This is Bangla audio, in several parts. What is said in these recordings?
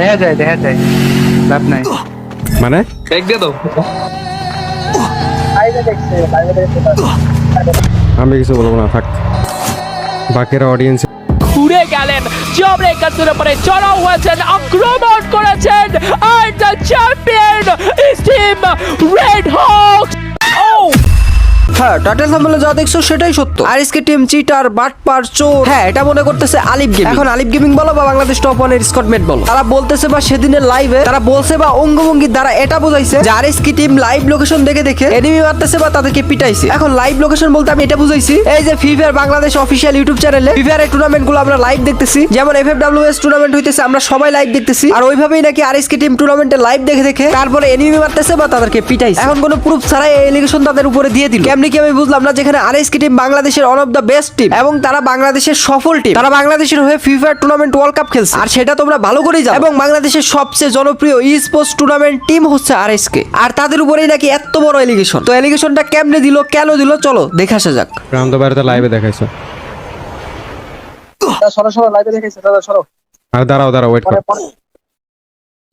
দেখা যায় দেখা যায়। লাভ নাই। মানে? এক দিয়ে দাও। আমি কিছু বলব না থাক। বাকিরা অডিয়েন্স ঘুরে গেলেন। জবরেকাসের উপরে চড়াও হয়েছেন আক্রমণ করেছেন। হ্যাঁ টাইটেল থাম্বনেলে যা দেখছ সেটাই সত্য। আরএসকে টিম চিটার বাটপার চোর। হ্যাঁ এটা মনে করতেছে আলিফ গেমিং। এখন আলিফ গেমিং বলো বা বাংলাদেশ টপ ওয়ানের স্কটমেট বলো। তারা বলতেছে বা সেদিনের লাইভে তারা বলছে বা অঙ্গভঙ্গির দ্বারা এটা বোঝাইছে যে আরএসকে টিম লাইভ লোকেশন দেখে দেখে এনিমি মারতেছে বা তাদেরকে পিটাইছে। এখন লাইভ লোকেশন বলতে আমি এটা বুঝাইছি। এই যে ফিফার বাংলাদেশ অফিসিয়াল ইউটিউব চ্যানেলে ফিফার টুর্নামেন্টগুলো আমরা লাইভ দেখতেছি। যেমন এফএফডব্লিউএস টুর্নামেন্ট হইতেছে আমরা সবাই লাইভ দেখতেছি। আর ওইভাবেই নাকি আরএসকে টিম টুর্নামেন্টে লাইভ দেখে দেখে তারপরে এনিমি মারতেছে বা তাদেরকে পিটাইছে। এখন কোনো প্রুফ ছাড়াই এই এলিগেশন তাদের উপরে দিয়ে দিল। কেমনি কি আমি বুঝলাম না যেখানে আরএসকে টিম বাংলাদেশের one of the best team এবং তারা বাংলাদেশের সফল টিম তারা বাংলাদেশের হয়ে ফিফা টুর্নামেন্ট ওয়ার্ল্ড কাপ খেলছে আর সেটা তোমরা ভালো করেই জানো এবং বাংলাদেশের সবচেয়ে জনপ্রিয় ই স্পোর্টস টুর্নামেন্ট টিম হচ্ছে আরএসকে আর তাদের উপরেই নাকি এত বড় এলিগেশন তো এলিগেশনটা কেমনে দিল কেন দিল চলো দেখে আসা যাক প্রান্ত বাড়িতে লাইভে দেখাইছো সরো সরো লাইভে দাদা সরো আর দাঁড়াও দাঁড়াও ওয়েট কর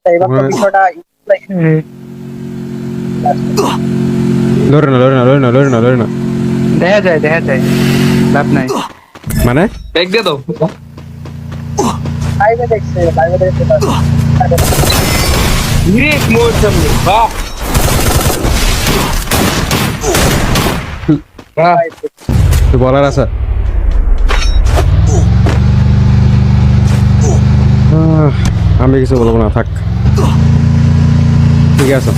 এবার তো বিষয়টা লড়ে না লড়ে না লড়ে না লড়ে না লড়ে না দেখা যায় দেখা যায়। লাভ নাই। মানে? এক দিয়ে দাও। দেখছে দেখছে সামনে বাহ। তুই বলার আছে। আমি কিছু বলব না থাক। ঠিক আছে।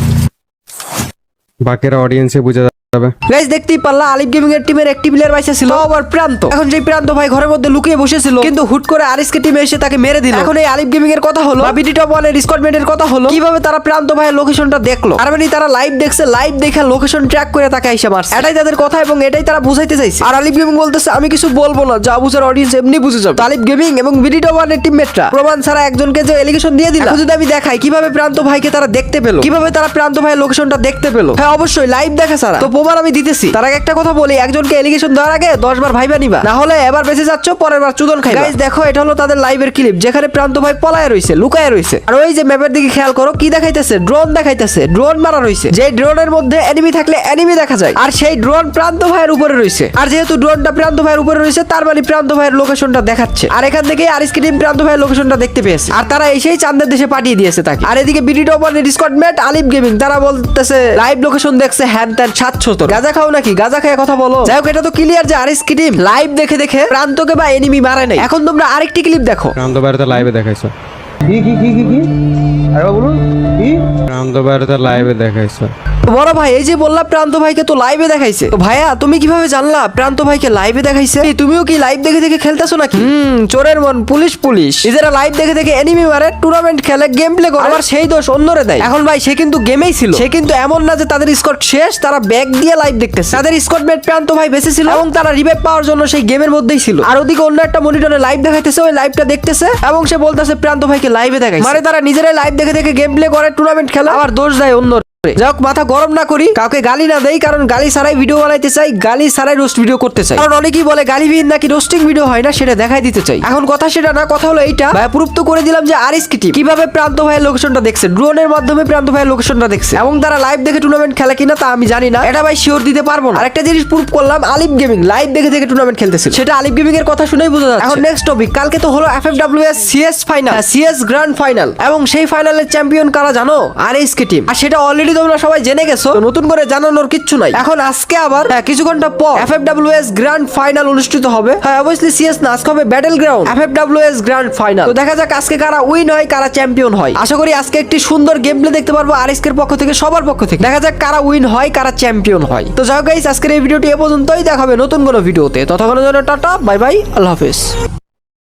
বাকিরা অডিয়েন্সে বুঝে যাবে। দেখতেই পারলা আলিফ গেমিং এর টিমের একটি প্লেয়ার বাইসা ছিল। আবার প্রান্ত। এখন যে প্রান্ত ভাই ঘরের মধ্যে লুকিয়ে বসেছিল কিন্তু হুট করে আরিসকে টিমে এসে তাকে মেরে দিল। এখন এই আলিফ গেমিং এর কথা হলো বা বিডি টপ ওয়ানের স্কটমেন্টের কথা হলো কীভাবে তারা প্রান্ত ভাইয়ের লোকেশনটা দেখল? আর মানে তারা লাইভ দেখছে লাইভ দেখে লোকেশন ট্র্যাক করে তাকে এসে মারছে। এটাই তাদের কথা এবং এটাই তারা বুঝাইতে চাইছে। আর আলিফ গেমিং বলতেছে আমি কিছু বলব না যা বুঝার অডিয়েন্স এমনি বুঝে যাবে। আলিফ গেমিং এবং বিডি টপ ওয়ানের টিমমেটরা প্রমাণ ছাড়া একজনকে যে এলিগেশন দিয়ে দিল যদি আমি দেখাই কীভাবে প্রান্ত ভাইকে তারা দেখতে পেল কীভাবে তারা প্রান্ত ভাইয়ের লোকেশনটা দেখতে পেল হ্যাঁ অবশ্যই লাইভ দেখা ছাড়া। তো প্রমাণ আমি দিতেছি। তার আগে একটা কথা বলি, একজনকে এলিগেশন দেওয়ার আগে দশ বার ভাইবা নিবা। না হলে এবার বেঁচে যাচ্ছ, পরের বার চুদন খাই গাইজ দেখো, এটা হলো তাদের লাইভের ক্লিপ যেখানে প্রান্ত ভাই পলায় রয়েছে লুকায় রয়েছে আর ওই যে ম্যাপের দিকে খেয়াল করো, কি দেখাইতেছে? ড্রোন দেখাইতেছে ড্রোন মারা রয়েছে যে ড্রোনের মধ্যে এনিমি থাকলে এনিমি দেখা যায়। আর সেই ড্রোন প্রান্ত ভাইয়ের উপরে রয়েছে আর যেহেতু ড্রোনটা প্রান্ত ভাইয়ের উপরে রয়েছে তার মানে প্রান্ত ভাইয়ের লোকেশনটা দেখাচ্ছে। আর এখান থেকে আরিসকি টিম প্রান্ত ভাইয়ের লোকেশনটা দেখতে পেয়েছে। আর তারা এসেই চান্দের দেশে পাঠিয়ে দিয়েছে তাকে। আর এদিকে বিডি টপ ওয়ানের ম্যাট আলিফ গেমিং তারা বলতেছে লাইভ লোকেশন দেখছে, হ্যান ত্যান, সাতশো তো গাজা খাও নাকি? গাজা খেয়ে কথা বলো। যাই হোক এটা তো ক্লিয়ার যে আরিসকি টিম লাইভ দেখে দেখে প্রান্তকে বা এনিমি মারে নাই। এখন তোমরা আরেকটি ক্লিপ দেখো। প্রান্ত বাড়িতে লাইভে দেখাইছো। কি কি কি কি কি? আরে বলুন কি? প্রান্ত বাড়িতে লাইভে দেখাইছো। বড় ভাই এই যে বললা প্রান্ত ভাইকে তো লাইভে দেখাইছে। তো ভাইয়া তুমি কীভাবে জানলা প্রান্ত ভাইকে লাইভে দেখাইছে? তুমিও কি লাইভ দেখে দেখে খেলতেছো নাকি? হুম চোরের মন পুলিশ পুলিশ। নিজেরা লাইভ দেখে দেখে এনিমি মারে টুর্নামেন্ট খেলে গেম প্লে করে। আবার সেই দোষ অন্যরে দেয়। এখন ভাই সে কিন্তু গেমেই ছিল। সে কিন্তু এমন না যে তাদের স্কট শেষ তারা ব্যাগ দিয়ে লাইভ দেখতেছে। তাদের স্কট মেট প্রান্ত ভাই বেঁচে ছিল। এবং তারা রিভাইভ পাওয়ার জন্য সেই গেমের মধ্যেই ছিল। আর ওদিকে অন্য একটা মনিটরে লাইভ দেখাইতেছে ওই লাইভটা দেখতেছে। এবং সে বলতেছে প্রান্ত ভাইকে লাইভে দেখাইছে। মানে তারা নিজেরাই লাইভ দেখে দেখে গেম প্লে করে টুর্নামেন্ট খেলা। আবার দোষ দেয় অন্য যাই মাথা গরম না করি, কাউকে গালি না দেই, কারণ গালি ছাড়াই ভিডিও বানাইতে চাই, গালি ছাড়াই রোস্ট ভিডিও করতে চাই। কারণ অনেকেই বলে গালিবিহীন নাকি রোস্টিং ভিডিও হয় না, সেটা দেখাই দিতে চাই। এখন কথা সেটা না, কথা হলো এইটা। ভাই, প্রুফ তো করে দিলাম যে আরিস কি টিম কীভাবে প্রান্ত ভাইয়ের লোকেশনটা দেখছে ড্রোনের মাধ্যমে প্রান্ত ভাইয়ের লোকেশনটা দেখছে এবং তারা লাইভ দেখে টুর্নামেন্ট খেলে কিনা তা আমি জানি না। এটা ভাই শিওর দিতে পারব না। আরেকটা জিনিস প্রুফ করলাম, আলিফ গেমিং লাইভ দেখে দেখে টুর্নামেন্ট খেলতেছিল। সেটা আলিফ গেমিং এর কথা শুনেই বোঝা যাচ্ছে। এখন নেক্সট টপিক কালকে তো হলো FFWS CS final CS grand final এবং সেই ফাইনালের চ্যাম্পিয়ন কারা জানো? কে টিম আর সেটা অলরেডি তোমরা সবাই জেনে গেছো নতুন করে জানানোর কিচ্ছু নাই। এখন আজকে আবার হ্যাঁ, কিছু ঘণ্টা পর F F W S grand final অনুষ্ঠিত হবে। হ্যাঁ অবভিয়াসলি সিএস না আজকে হবে battle ground FFWS grand final তো দেখা যাক আজকে কারা উইন হয় কারা চ্যাম্পিয়ন হয়। আশা করি আজকে একটি সুন্দর গেম প্লে দেখতে পারব আর এসকের পক্ষ থেকে সবার পক্ষ থেকে। দেখা যাক কারা উইন হয় কারা চ্যাম্পিয়ন হয়। তো যাই গাইস আজকের এই ভিডিওটি এ পর্যন্তই। দেখাবে নতুন কোনো ভিডিওতে। ততক্ষণের জন্য টাটা বাই বাই আল্লাহ হাফেজ।